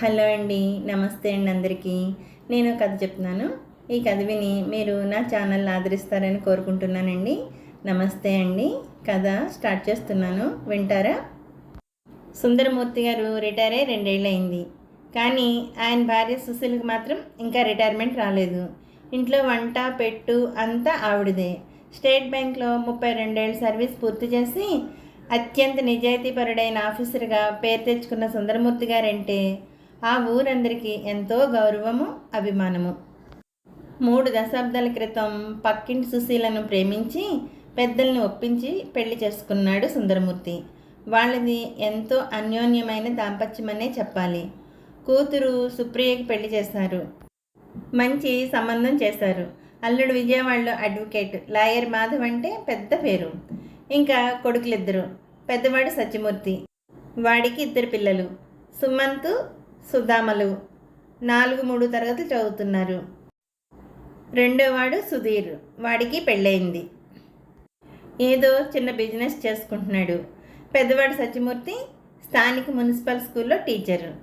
Hello అండి నమస్తే అండి అందరికీ. నేను కథ చెప్తున్నాను. ఈ కథ విని మీరు నా ఛానల్ ఆదరిస్తారని కోరుకుంటున్నానండి. నమస్తే అండి కథ స్టార్ట్ చేస్తున్నాను. వింటారా? సుందరమూర్తి గారు రిటైర్ అయ్యి రెండేళ్ళు అయింది. కానీ ఆయన భార్య సుశీల్కి మాత్రం ఇంకా రిటైర్మెంట్ రాలేదు. ఇంట్లో వంట పెట్టు అంతా ఆవిడదే. స్టేట్ బ్యాంక్లో ముప్పై రెండేళ్ళు సర్వీస్ పూర్తి చేసి అత్యంత నిజాయితీపరుడైన ఆఫీసర్గా పేరు తెచ్చుకున్న సుందరమూర్తి గారంటే ఆ ఊరందరికీ ఎంతో గౌరవము అభిమానము. మూడు దశాబ్దాల క్రితం పక్కింటి సుశీలను ప్రేమించి పెద్దల్ని ఒప్పించి పెళ్ళి చేసుకున్నాడు సుందరమూర్తి. వాళ్ళది ఎంతో అన్యోన్యమైన దాంపత్యమనే చెప్పాలి. కూతురు సుప్రియకి పెళ్ళి చేశారు. మంచి సంబంధం చేశారు. అల్లుడు విజయవాడలో అడ్వకేట్ లాయర్ మాధవ్ అంటే పెద్ద పేరు. ఇంకా కొడుకులిద్దరు. పెద్దవాడు సత్యమూర్తి. వాడికి ఇద్దరు పిల్లలు. సుమంత్ సుధామలు నాలుగు మూడు తరగతులు చదువుతున్నారు. రెండోవాడు సుధీర్. వాడికి పెళ్ళయింది. ఏదో చిన్న బిజినెస్ చేసుకుంటున్నాడు. పెద్దవాడు సత్యమూర్తి స్థానిక మున్సిపల్ స్కూల్లో టీచరు.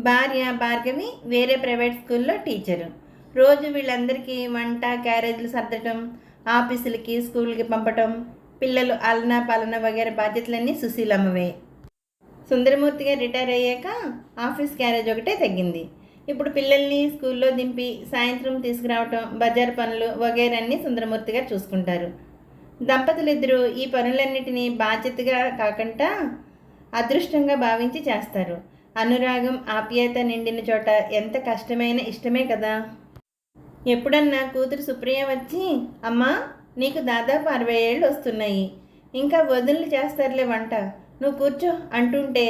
భార్య భార్గవి వేరే ప్రైవేట్ స్కూల్లో టీచరు. రోజు వీళ్ళందరికీ వంట క్యారేజీలు సర్దటం ఆఫీసులకి స్కూల్కి పంపటం పిల్లలు అలనా పాలన వగైరా బాధ్యతలన్నీ సుశీలమ్మవే. సుందరమూర్తిగా రిటైర్ అయ్యాక ఆఫీస్ క్యారేజ్ ఒకటే తగ్గింది. ఇప్పుడు పిల్లల్ని స్కూల్లో దింపి సాయంత్రం తీసుకురావటం బజార్ పనులు వగేరన్నీ సుందరమూర్తి గారు చూసుకుంటారు. దంపతులిద్దరూ ఈ పనులన్నిటినీ బాధ్యతగా కాకుండా అదృష్టంగా భావించి చేస్తారు. అనురాగం ఆప్యాయత నిండిన చోట ఎంత కష్టమైన ఇష్టమే కదా. ఎప్పుడన్నా కూతురు సుప్రియ వచ్చి అమ్మా నీకు దాదాపు అరవై ఏళ్ళు వస్తున్నాయి. ఇంకా వదులు చేస్తారులే వంట. నువ్వు కూర్చో అంటుంటే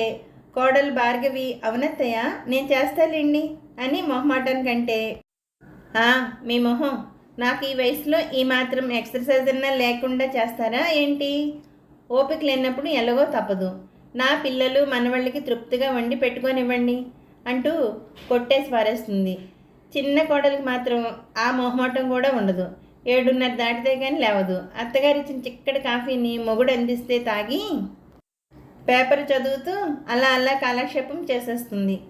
కోడలు భార్గవి అవునత్తయ్య నేను చేస్తాలేండి? అని మొహమాటం కంటే మీ మొహం నాకు ఈ వయసులో ఈ మాత్రం ఎక్సర్సైజ్ అన్నా లేకుండా చేస్తారా ఏంటి? ఓపిక లేనప్పుడు ఎలాగో తప్పదు. నా పిల్లలు మనవాళ్ళకి తృప్తిగా వండి పెట్టుకొనివ్వండి అంటూ కొట్టేసి పారేస్తుంది. చిన్న కోడలికి మాత్రం ఆ మొహమాటం కూడా ఉండదు. ఏడున్నర దాటితే కానీ లేవదు. అత్తగారు ఇచ్చిన చిక్కటి కాఫీని మొగుడు అందిస్తే తాగి పేపర్ చదువుతూ అలా అలా కాలక్షేపం చేసేస్తుంది.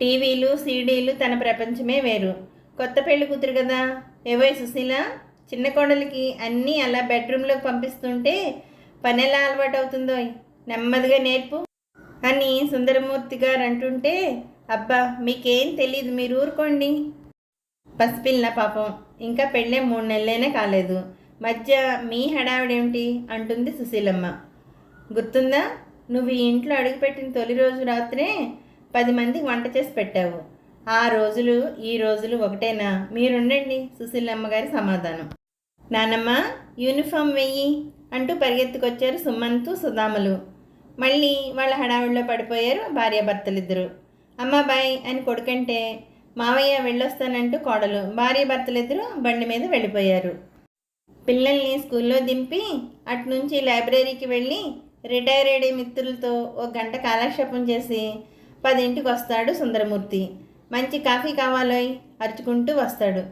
టీవీలు సీడీలు తన ప్రపంచమే వేరు. కొత్త పెళ్ళి కూతురు కదా? ఏవో సుశీల చిన్న కోడలికి అన్నీ అలా బెడ్రూమ్లోకి పంపిస్తుంటే పని ఎలా అలవాటు అవుతుందో నెమ్మదిగా నేర్పు అని సుందరమూర్తి గారు అంటుంటే అబ్బా మీకేం తెలియదు మీరు ఊరుకోండి. పసిపిల్ల పాపం ఇంకా పెళ్ళే మూడు నెలలైనా కాలేదు. మధ్య మీ హడావిడేమిటి అంటుంది సుశీలమ్మ. గుర్తుందా? నువ్వు ఈ ఇంట్లో అడుగుపెట్టిన తొలి రోజు రాత్రే పది మందికి వంట చేసి పెట్టావు. ఆ రోజులు ఈ రోజులు ఒకటేనా? మీరుండండి సుశీలమ్మ గారి సమాధానం. నానమ్మ యూనిఫామ్ వెయ్యి అంటూ పరిగెత్తుకొచ్చారు సుమంతు సుధాములు. మళ్ళీ వాళ్ళ హడావిడిలో పడిపోయారు భార్యాభర్తలిద్దరు. అమ్మ అని కొడుకంటే మావయ్య వెళ్ళొస్తానంటూ కోడలు భార్య భర్తలిద్దరూ బండి మీద వెళ్ళిపోయారు. పిల్లల్ని స్కూల్లో దింపి అటునుంచి లైబ్రరీకి వెళ్ళి రిటైర్ అయ్యే మిత్రులతో ఒక గంట కాలక్షేపం చేసి పదింటికి వస్తాడు సుందరమూర్తి. మంచి కాఫీ కావాలో అరుచుకుంటూ వస్తాడు.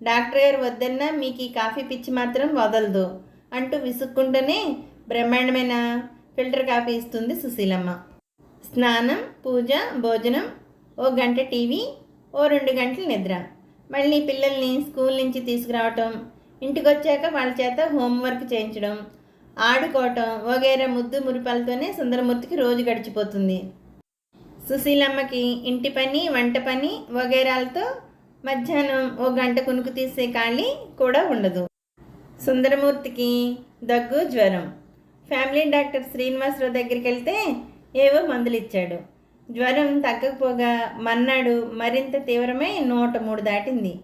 డాక్టర్ గారు వద్దన్నా మీకు ఈ కాఫీ పిచ్చి మాత్రం వదలదు అంటూ విసుక్కుంటూనే బ్రహ్మాండమైన ఫిల్టర్ కాఫీ ఇస్తుంది సుశీలమ్మ. స్నానం పూజ భోజనం ఓ గంట టీవీ ఓ రెండు గంటలు నిద్ర. మళ్ళీ పిల్లల్ని స్కూల్ నుంచి తీసుకురావటం ఇంటికి వచ్చాక వాళ్ళ చేత హోంవర్క్ చేయించడం ఆడుకోవటం వగైరా ముద్దు మురిపాలతోనే సుందరమూర్తికి రోజు గడిచిపోతుంది. సుశీలమ్మకి ఇంటి పని వంట పని వగైరాలతో మధ్యాహ్నం ఓ గంట కునుకు తీసే ఖాళీ కూడా ఉండదు. సుందరమూర్తికి దగ్గు జ్వరం. ఫ్యామిలీ డాక్టర్ శ్రీనివాసరావు దగ్గరికి వెళ్తే ఏవో మందులు ఇచ్చాడు జ్వరం తగ్గకపోగా మన్నాడు మరింత తీవ్రమై నూట మూడు దాటింది.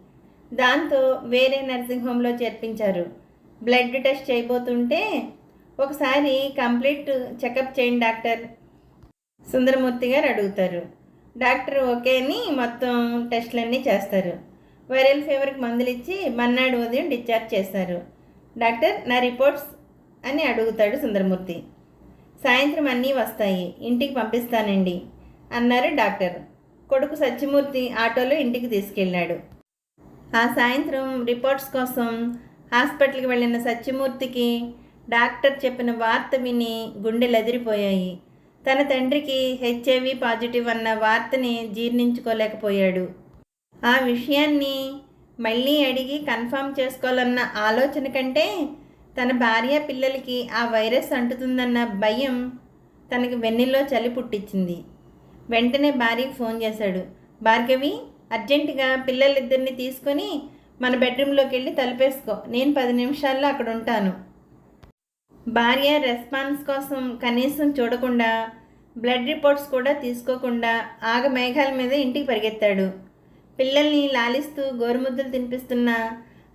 దాంతో వేరే నర్సింగ్ హోమ్లో చేర్పించారు. బ్లడ్ టెస్ట్ చేయబోతుంటే ఒకసారి కంప్లీట్ చెకప్ చేయండి డాక్టర్. సుందరమూర్తి గారు అడుగుతారు. డాక్టర్ ఓకే అని మొత్తం టెస్టులన్నీ చేస్తారు. వైరల్ ఫీవర్కి మందులు ఇచ్చి మన్నాడు ఉదయం డిశ్చార్జ్ చేస్తారు. డాక్టర్ నా రిపోర్ట్స్ అని అడుగుతాడు సుందరమూర్తి. సాయంత్రం అన్నీ వస్తాయి. ఇంటికి పంపిస్తానండి అన్నారు డాక్టర్. కొడుకు సత్యమూర్తి ఆటోలో ఇంటికి తీసుకెళ్ళాడు. ఆ సాయంత్రం రిపోర్ట్స్ కోసం హాస్పిటల్కి వెళ్ళిన సత్యమూర్తికి డాక్టర్ చెప్పిన వార్త విని గుండెలెదిరిపోయాయి. తన తండ్రికి హెచ్ఐవి పాజిటివ్ అన్న వార్తని జీర్ణించుకోలేకపోయాడు. ఆ విషయాన్ని మళ్ళీ అడిగి కన్ఫర్మ్ చేసుకోవాలన్న ఆలోచన కంటే తన భార్య పిల్లలకి ఆ వైరస్ అంటుతుందన్న భయం తనకి వెన్నెల్లో చలి పుట్టించింది. వెంటనే భార్యకి ఫోన్ చేశాడు. భార్గవి అర్జెంటుగా పిల్లలిద్దరిని తీసుకొని మన బెడ్రూమ్లోకి వెళ్ళి తలుపేసుకో. నేను పది నిమిషాల్లో అక్కడ ఉంటాను. భార్య రెస్పాన్స్ కోసం కనీసం చూడకుండా బ్లడ్ రిపోర్ట్స్ కూడా తీసుకోకుండా ఆగ మేఘాల మీద ఇంటికి పరిగెత్తాడు. పిల్లల్ని లాలిస్తూ గోరుముద్దలు తినిపిస్తున్న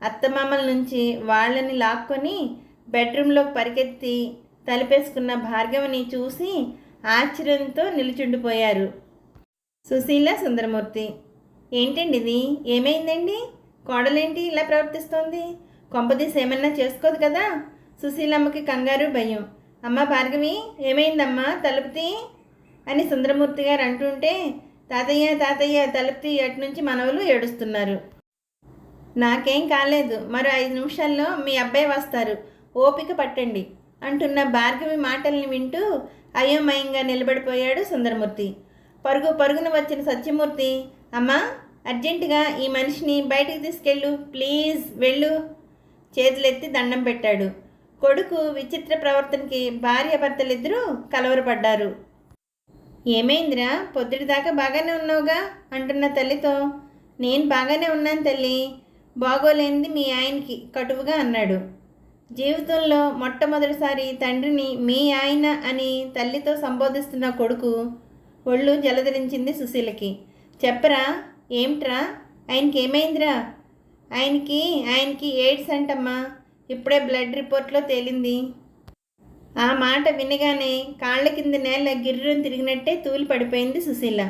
అత్తమామల నుంచి వాళ్ళని లాక్కొని బెడ్రూమ్లోకి పరిగెత్తి తలిపేసుకున్న భార్గవిని చూసి ఆశ్చర్యంతో నిలుచుండిపోయారు. సుశీల సుందరమూర్తి ఏంటండి ఇది ఏమైందండి? కోడలేంటి ఇలా ప్రవర్తిస్తోంది? కొంపదీసి ఏమన్నా చేసుకోదు కదా? సుశీలమ్మకి కంగారు భయం. అమ్మ భార్గవి ఏమైందమ్మా? తలుపుతి అని సుందరమూర్తి గారు అంటుంటే తాతయ్య తాతయ్య తలుపుతి అటు నుంచి మనవలు ఏడుస్తున్నారు. నాకేం కాలేదు. మరో ఐదు నిమిషాల్లో మీ అబ్బాయి వస్తారు. ఓపిక పట్టండి అంటున్న భార్గవి మాటల్ని వింటూ అయోమయంగా నిలబడిపోయాడు సుందరమూర్తి. పరుగు పరుగున వచ్చిన సత్యమూర్తి అమ్మా అర్జెంటుగా ఈ మనిషిని బయటికి తీసుకెళ్ళు. ప్లీజ్ వెళ్ళు. చేతులెత్తి దండం పెట్టాడు. కొడుకు విచిత్ర ప్రవర్తనకి భార్య భర్తలిద్దరూ కలవరపడ్డారు. ఏమైందిరా? పొద్దుటిదాకా బాగానే ఉన్నావుగా? అంటున్న తల్లితో. నేను బాగానే ఉన్నాను తల్లి. బాగోలేనిది మీ ఆయనకి కటువుగా అన్నాడు. జీవితంలో మొట్టమొదటిసారి తండ్రిని మీ ఆయన అని తల్లితో సంబోధిస్తున్న కొడుకు ఒళ్ళు జలధరించింది సుశీలకి. చెప్పరా? ఏమిట్రా? ఆయనకి ఏమైందిరా ఆయనకి ఆయనకి ఎయిడ్స్ అంటమ్మా. ఇప్పుడే బ్లడ్ రిపోర్ట్లో తేలింది. ఆ మాట వినగానే కాళ్ళ కింద నేల గిర్రం తిరిగినట్టే తూలి పడిపోయింది సుశీల.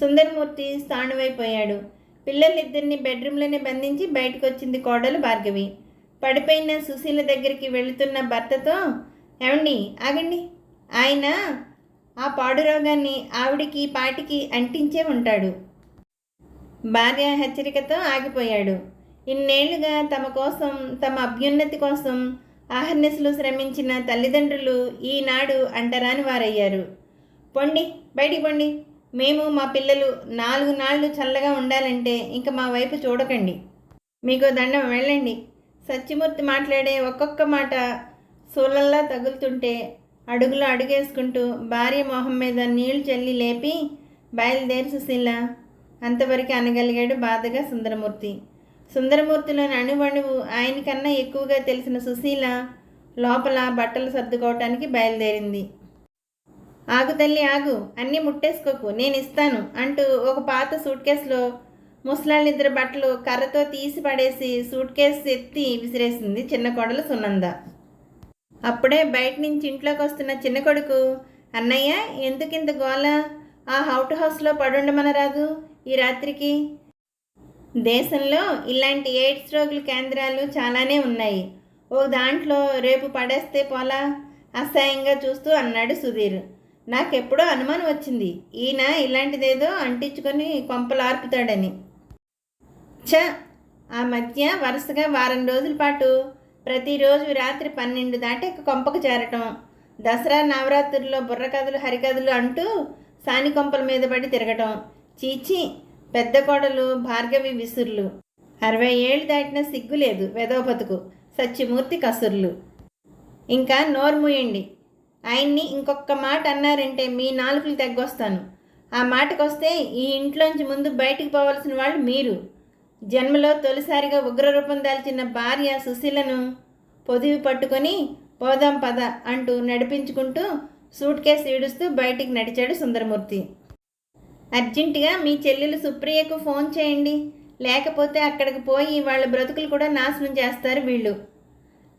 సుందరమూర్తి స్థాణువైపోయాడు. పిల్లలిద్దరిని బెడ్రూమ్లోనే బంధించి బయటకు వచ్చింది కోడలు భార్గవి. పడిపోయిన సుశీల దగ్గరికి వెళుతున్న భర్తతో ఏమండి ఆగండి. ఆయన ఆ పాడు రోగాన్ని ఆవిడికి పాటికి అంటించే ఉంటాడు. భార్య హెచ్చరికతో ఆగిపోయాడు. ఇన్నేళ్ళుగా తమ కోసం తమ అభ్యున్నతి కోసం ఆహర్నిశలు శ్రమించిన తల్లిదండ్రులు ఈనాడు అంటరాని వారయ్యారు. పొండి బయటికి పొండి. మేము మా పిల్లలు నాలుగు నాళ్ళు చల్లగా ఉండాలంటే ఇంక మా వైపు చూడకండి. మీకు దండం వెళ్ళండి. సత్యమూర్తి మాట్లాడే ఒక్కొక్క మాట సూలల్లా తగులుతుంటే అడుగులో అడుగేసుకుంటూ భార్య మొహం మీద నీళ్ళు చల్లి లేపి బయలుదేరి సుశీల అంతవరకు అనగలిగాడు బాధగా సుందరమూర్తి. సుందరమూర్తిలోని అణువణువు ఆయనకన్నా ఎక్కువగా తెలిసిన సుశీల లోపల బట్టలు సర్దుకోవటానికి బయలుదేరింది. ఆగు తల్లి ఆగు. అన్నీ ముట్టేసుకోకు. నేను ఇస్తాను అంటూ ఒక పాత సూట్ కేసులో ముసలాళ్ళిద్దరు బట్టలు కర్రతో తీసి పడేసి సూట్ కేసు ఎత్తి విసిరేసింది చిన్న కోడలు సునంద. అప్పుడే బయట నుంచి ఇంట్లోకి వస్తున్న చిన్న కొడుకు అన్నయ్య ఎందుకింత గోల? ఆ హౌట్ హౌస్లో పడుండమనరాదు ఈ రాత్రికి? దేశంలో ఇలాంటి ఎయిడ్స్ రోగుల కేంద్రాలు చాలానే ఉన్నాయి. ఓ దాంట్లో రేపు పడేస్తే పోలా? అసహ్యంగా చూస్తూ అన్నాడు సుధీర్. నాకెప్పుడో అనుమానం వచ్చింది. ఈయన ఇలాంటిదేదో అంటించుకొని కొంపలార్పుతాడని ఛ! ఆ మధ్య వరుసగా వారం రోజుల పాటు ప్రతిరోజు రాత్రి పన్నెండు దాటి కొంపకు చేరటం. దసరా నవరాత్రుల్లో బుర్రకథలు హరికథలు అంటూ సాని కొంపల మీద పడి తిరగటం. చీచి! పెద్ద కోడలు భార్గవి విసుర్లు. అరవై ఏళ్ళు దాటిన సిగ్గు లేదు వెదవపతుకు సత్యమూర్తి కసుర్లు. ఇంకా నోరు మూయండి. ఆయన్ని ఇంకొక మాట అన్నారంటే మీ నాలుకలు తగ్గొస్తాను. ఆ మాటకొస్తే ఈ ఇంట్లోంచి ముందు బయటికి పోవలసిన వాళ్ళు మీరు. జన్మలో తొలిసారిగా ఉగ్రరూపం దాల్చిన భార్య సుశీలను పొదివి పట్టుకొని పోదాం పద అంటూ నడిపించుకుంటూ సూట్ కేసు ఈడుస్తూ బయటికి నడిచాడు సుందరమూర్తి. అర్జెంటుగా మీ చెల్లెలు సుప్రియకు ఫోన్ చేయండి. లేకపోతే అక్కడికి పోయి వాళ్ళ బ్రతుకులు కూడా నాశనం చేస్తారు వీళ్ళు.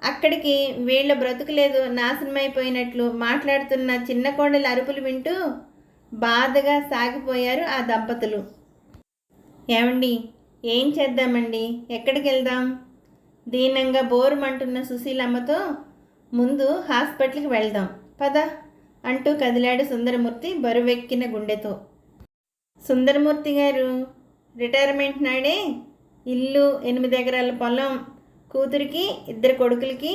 అక్కడికి వీళ్ళ బ్రతుకులేదు నాశనమైపోయినట్లు మాట్లాడుతున్న చిన్న కోడలు అరుపులు వింటూ బాధగా సాగిపోయారు ఆ దంపతులు. ఏమండి ఏం చేద్దామండి? ఎక్కడికి వెళ్దాం? దీనంగా బోరుమంటున్న సుశీలమ్మతో ముందు హాస్పిటల్కి వెళ్దాం. పద అంటూ కదిలాడు సుందరమూర్తి బరువెక్కిన గుండెతో. సుందరమూర్తి గారు రిటైర్మెంట్ నాడే ఇల్లు ఎనిమిది ఎకరాల పొలం కూతురికి ఇద్దరు కొడుకులకి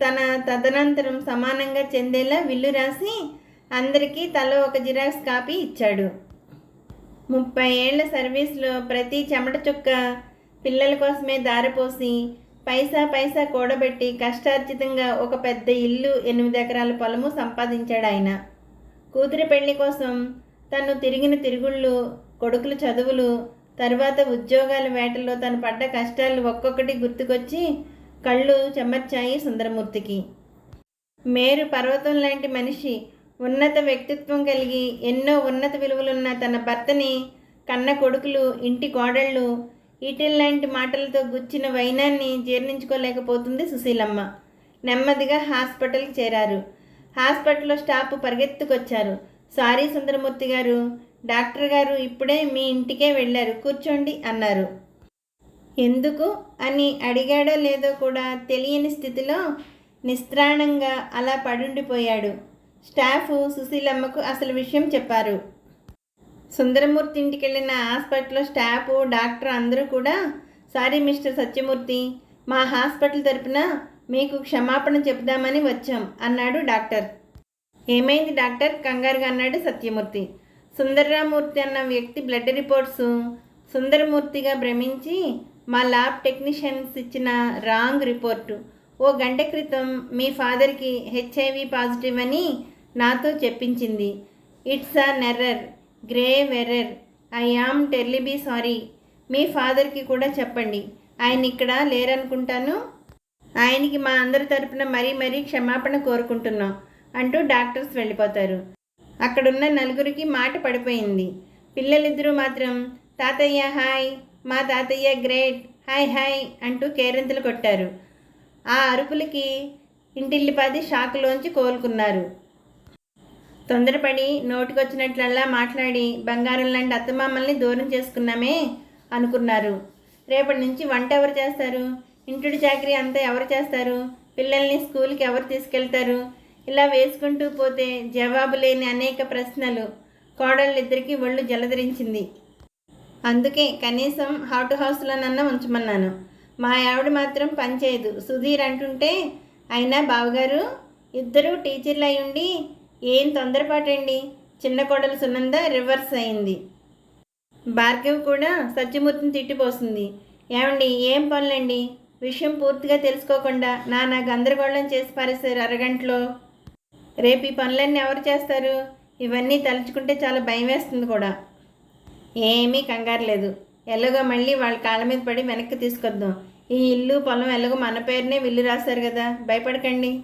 తన తదనంతరం సమానంగా చెందేలా విల్లు రాసి అందరికీ తలో ఒక జిరాక్స్ కాపీ ఇచ్చాడు. ముప్పై ఏళ్ళ సర్వీస్లో ప్రతి చెమట చుక్క పిల్లల కోసమే దారిపోసి పైసా పైసా కూడబెట్టి కష్టార్జితంగా ఒక పెద్ద ఇల్లు ఎనిమిది ఎకరాల పొలము సంపాదించాడు ఆయన. కూతురి పెళ్ళి కోసం తను తిరిగిన తిరుగుళ్ళు కొడుకుల చదువులు తర్వాత ఉద్యోగాల వేటల్లో తను పడ్డ కష్టాలు ఒక్కొక్కటి గుర్తుకొచ్చి కళ్ళు చెమర్చాయి సుందరమూర్తికి. మేరు పర్వతం లాంటి మనిషి ఉన్నత వ్యక్తిత్వం కలిగి ఎన్నో ఉన్నత విలువలున్న తన భర్తని కన్న కొడుకులు ఇంటి కోడళ్ళు ఈటిల్లాంటి మాటలతో గుచ్చిన వైనాన్ని జీర్ణించుకోలేకపోతుంది సుశీలమ్మ. నెమ్మదిగా హాస్పిటల్కి చేరారు. హాస్పిటల్లో స్టాఫ్ పరిగెత్తుకొచ్చారు. సారీ సుందరమూర్తి గారు డాక్టర్ గారు ఇప్పుడే మీ ఇంటికే వెళ్ళారు కూర్చోండి అన్నారు. ఎందుకు? అని అడిగాడో లేదో కూడా తెలియని స్థితిలో నిస్త్రాణంగా అలా పడుండిపోయాడు. స్టాఫ్ సుశీలమ్మకు అసలు విషయం చెప్పారు. సుందరమూర్తి ఇంటికి వెళ్ళిన హాస్పిటల్లో స్టాఫ్ డాక్టర్ అందరూ కూడా సారీ మిస్టర్ సత్యమూర్తి మా హాస్పిటల్ తరపున మీకు క్షమాపణ చెప్దామని వచ్చాం అన్నాడు డాక్టర్. ఏమైంది డాక్టర్? కంగారుగా అన్నాడు సత్యమూర్తి. సుందర్రామూర్తి అన్న వ్యక్తి బ్లడ్ రిపోర్ట్స్ సుందరమూర్తిగా భ్రమించి మా ల్యాబ్ టెక్నీషియన్స్ ఇచ్చిన రాంగ్ రిపోర్టు. ఓ గంట క్రితం మీ ఫాదర్కి హెచ్ఐవి పాజిటివ్ అని నాతో చెప్పించింది. It's an error grave error. I am terribly sorry. మీ ఫాదర్కి కూడా చెప్పండి. ఆయన ఇక్కడ లేరనుకుంటాను. ఆయనకి మా అందరి తరపున మరీ మరీ క్షమాపణ కోరుకుంటున్నాం. అంటూ డాక్టర్స్ వెళ్ళిపోతారు. అక్కడున్న నలుగురికి మాట పడిపోయింది. పిల్లలిద్దరూ మాత్రం తాతయ్య హాయ్. మా తాతయ్య గ్రేట్. హాయ్ హాయ్ అంటూ కేరింతలు కొట్టారు. ఆ అరుపులకి ఇంటిల్లిపాది షాకులోంచి కోలుకున్నారు. తొందరపడి నోటికొచ్చినట్లల్లా మాట్లాడి బంగారం లాంటి అత్తమామల్ని దూరం చేసుకున్నామే అనుకున్నారు. రేపటి నుంచి వంట ఎవరు చేస్తారు? ఇంటి చాకరీ అంతా ఎవరు చేస్తారు? పిల్లల్ని స్కూల్కి ఎవరు తీసుకెళ్తారు? ఇలా వేసుకుంటూ పోతే జవాబు లేని అనేక ప్రశ్నలు కోడళ్ళిద్దరికీ ఒళ్ళు జలధరించింది. అందుకే కనీసం హాట్ హౌస్లోనన్నా ఉంచమన్నాను. మా ఆవిడ మాత్రం పనిచేయదు సుధీర్ అంటుంటే అయినా బావగారు ఇద్దరూ టీచర్లు ఉండి ఏం తొందరపాటండి? చిన్న కోడలు సునంద రివర్స్ అయింది. భార్గవ్ కూడా సత్యమూర్తిని తిట్టిపోస్తుంది ఏమండి ఏం పనులండి? విషయం పూర్తిగా తెలుసుకోకుండా నానా గందరగోళం చేసి పారేశారు అరగంటలో. రేపు ఈ పనులన్నీ ఎవరు చేస్తారు? ఇవన్నీ తలుచుకుంటే చాలా భయం వేస్తుంది కూడా. ఏమీ కంగారు లేదు. ఎలాగో మళ్ళీ వాళ్ళ కాళ్ళ మీద పడి వెనక్కి తీసుకొద్దాం. ఈ ఇల్లు పొలం ఎలాగో మన పేరునే విల్లు రాశారు కదా. భయపడకండి.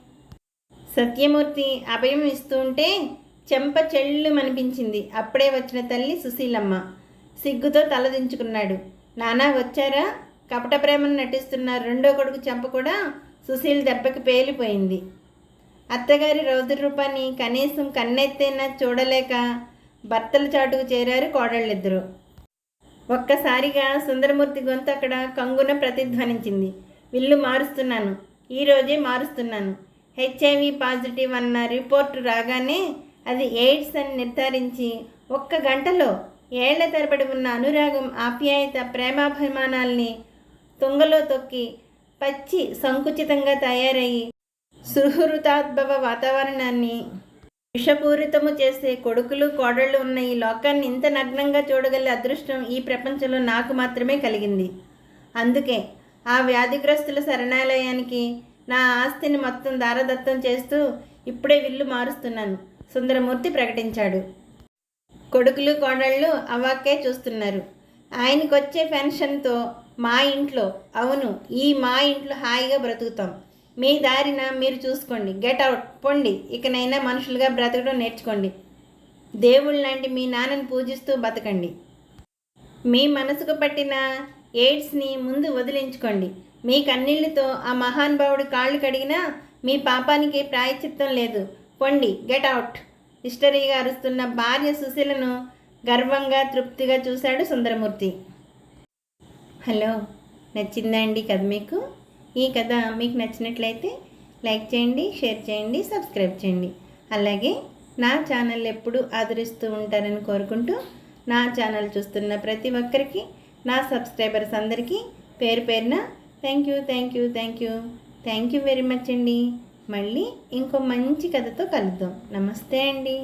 సత్యమూర్తి అభయం ఇస్తూ ఉంటే చెంప చెళ్ళు అనిపించింది అప్పుడే వచ్చిన తల్లి సుశీలమ్మ సిగ్గుతో తలదించుకున్నాడు నానా వచ్చారా? కపట ప్రేమను నటిస్తున్న రెండో కొడుకు చెంప కూడా సుశీల్ దెబ్బకి పేలిపోయింది. అత్తగారి రోజు రూపాన్ని కనీసం కన్నెత్తైనా చూడలేక భర్తల చాటుకు చేరారు కోడళ్ళిద్దరూ. ఒక్కసారిగా సుందరమూర్తి గొంతు అక్కడ కంగున ప్రతిధ్వనించింది. విల్లు మారుస్తున్నాను. ఈరోజే మారుస్తున్నాను. హెచ్ఐవి పాజిటివ్ అన్న రిపోర్టు రాగానే అది ఎయిడ్స్ అని నిర్ధారించి ఒక్క గంటలో ఏళ్ళ తరబడి ఉన్న అనురాగం ఆప్యాయత ప్రేమాభిమానాల్ని తుంగలో తొక్కి పచ్చి సంకుచితంగా తయారయ్యి సుహృతాద్భవ వాతావరణాన్ని విషపూరితము చేసే కొడుకులు కోడళ్ళు ఉన్న ఈ లోకాన్ని ఇంత నగ్నంగా చూడగల అదృష్టం ఈ ప్రపంచంలో నాకు మాత్రమే కలిగింది. అందుకే ఆ వ్యాధిగ్రస్తుల శరణాలయానికి నా ఆస్తిని మొత్తం దారదత్తం చేస్తూ ఇప్పుడే విల్లు మారుస్తున్నాను. సుందరమూర్తి ప్రకటించాడు. కొడుకులు కోడళ్ళు అవాక్కే చూస్తున్నారు. ఆయనకొచ్చే పెన్షన్తో మా ఇంట్లో అవును ఈ మా ఇంట్లో హాయిగా బ్రతుకుతాం. మీ దారిన మీరు చూసుకోండి. గెట్ అవుట్ పొండి. ఇకనైనా మనుషులుగా బ్రతకడం నేర్చుకోండి. దేవుళ్ళంటి మీ నాన్నని పూజిస్తూ బతకండి. మీ మనసుకు పట్టిన ఎయిడ్స్ని ముందు వదిలించుకోండి. మీ కన్నీళ్ళతో ఆ మహానుభావుడి కాళ్ళు కడిగినా మీ పాపానికి ప్రాయచిత్తం లేదు. పొండి. గెట్ అవుట్ హిస్టరీగా అరుస్తున్న భార్య సుశీలను గర్వంగా తృప్తిగా చూశాడు సుందరమూర్తి. హలో. నచ్చిందా అండి కథ మీకు? ఈ కథ మీకు నచ్చినట్లయితే లైక్ చేయండి షేర్ చేయండి సబ్స్క్రైబ్ చేయండి. అలాగే నా ఛానల్ ఎప్పుడు ఆదరిస్తూ ఉంటారని కోరుకుంటూ నా ఛానల్ చూస్తున్న ప్రతి ఒక్కరికి నా సబ్స్క్రైబర్స్ అందరికీ పేరు పేరున thank you thank you thank you thank you very much అండి. మళ్ళీ ఇంకో మంచి కథతో కలుద్దాం. నమస్తే అండి.